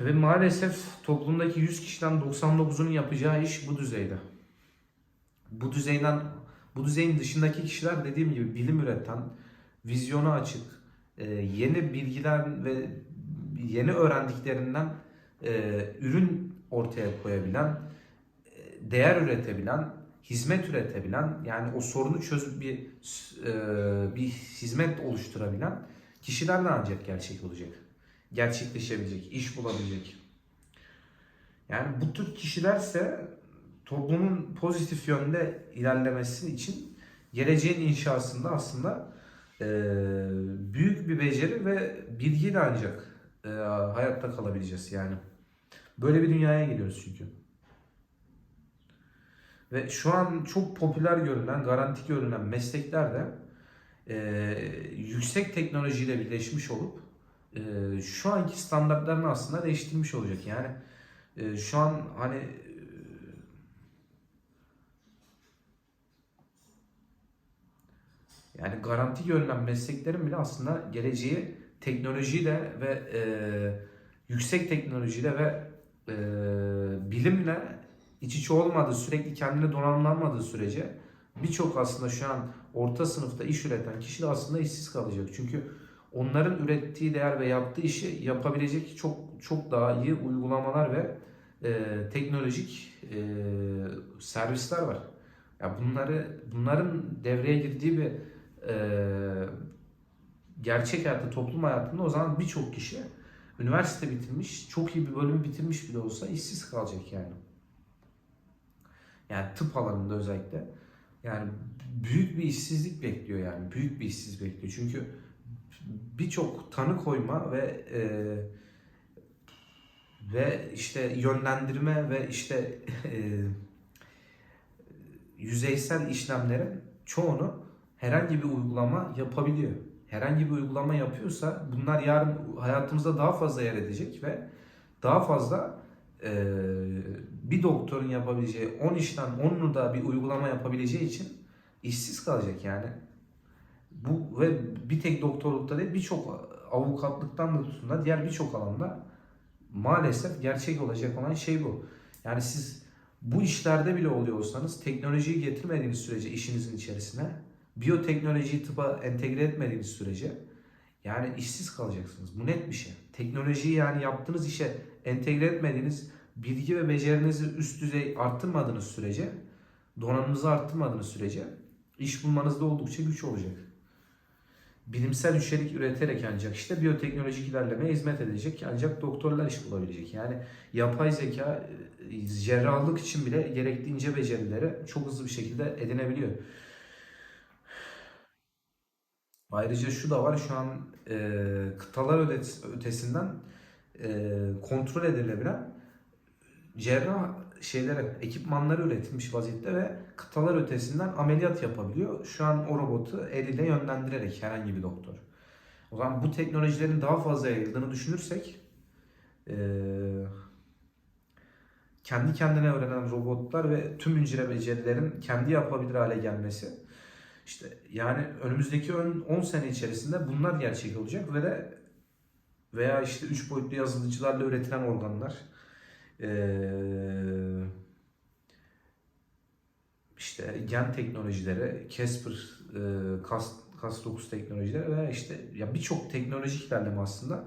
Ve maalesef toplumdaki 100 kişiden 99'unun yapacağı iş bu düzeyde. Bu düzeyden bu düzeyin dışındaki kişiler dediğim gibi bilim üreten, vizyonu açık, e, yeni bilgiler ve yeni öğrendiklerinden e, ürün ortaya koyabilen, e, değer üretebilen, hizmet üretebilen, yani o sorunu çözüp bir bir hizmet oluşturabilen kişilerle ancak gerçek olacak. Gerçekleşebilecek, iş bulabilecek. Yani bu tür kişilerse toplumun pozitif yönde ilerlemesi için geleceğin inşasında aslında e, büyük bir beceri ve bilgiyle ancak e, hayatta kalabileceğiz yani. Böyle bir dünyaya geliyoruz çünkü. Ve şu an çok popüler görünen, garanti görünen meslekler de e, yüksek teknolojiyle birleşmiş olup e, şu anki standartlarını aslında değiştirmiş olacak. Yani e, şu an hani e, yani garanti görülen mesleklerin bile aslında geleceği teknolojiyle ve e, yüksek teknolojiyle ve e, bilimle iç içe olmadığı, sürekli kendini donanımlanmadığı sürece birçok aslında şu an orta sınıfta iş üreten kişi de aslında işsiz kalacak. Çünkü onların ürettiği değer ve yaptığı işi yapabilecek çok çok daha iyi uygulamalar ve e, teknolojik e, servisler var. Ya bunları bunların devreye girdiği bir e, gerçek hayatta, toplum hayatında o zaman birçok kişi üniversite bitirmiş, çok iyi bir bölümü bitirmiş bile olsa işsiz kalacak yani. Yani tıp alanında özellikle. Yani büyük bir işsizlik bekliyor yani. Büyük bir işsiz bekliyor. Çünkü birçok tanı koyma ve e, ve işte yönlendirme ve işte e, yüzeysel işlemlerin çoğunu herhangi bir uygulama yapabiliyor. Herhangi bir uygulama yapıyorsa bunlar yarın hayatımızda daha fazla yer edecek ve daha fazla e, bir doktorun yapabileceği 10 işten 10'unu da bir uygulama yapabileceği için işsiz kalacak yani. Bu ve bir tek doktorlukta değil birçok avukatlıktan da tutun da diğer birçok alanda maalesef gerçek olacak olan şey bu. Yani siz bu işlerde bile oluyor olsanız teknolojiyi getirmediğiniz sürece işinizin içerisine biyoteknolojiyi tıpa entegre etmediğiniz sürece yani işsiz kalacaksınız. Bu net bir şey. Teknolojiyi yani yaptığınız işe entegre etmediğiniz bilgi ve becerinizi üst düzey arttırmadığınız sürece donanımınızı arttırmadığınız sürece iş bulmanızda oldukça güç olacak. Bilimsel içerik üreterek ancak işte biyoteknolojik ilerlemeye hizmet edecek ancak doktorlar iş bulabilecek. Yani yapay zeka e, cerrahlık için bile gerekli ince becerileri çok hızlı bir şekilde edinebiliyor. Ayrıca şu da var şu an e, kıtalar ötes- ötesinden e, kontrol edilebilen cerrah şeylere, ekipmanları üretilmiş vaziyette ve kıtalar ötesinden ameliyat yapabiliyor. Şu an o robotu eliyle yönlendirerek herhangi bir doktor. O zaman bu teknolojilerin daha fazla yayıldığını düşünürsek kendi kendine öğrenen robotlar ve tüm hücre becerilerin kendi yapabilir hale gelmesi işte yani önümüzdeki 10 sene içerisinde bunlar gerçek olacak ve de veya işte 3 boyutlu yazılıcılarla üretilen organlar işte gen teknolojileri, CRISPR, e, Cas, Cas9 teknolojileri veya işte ya birçok teknolojik ilerleme aslında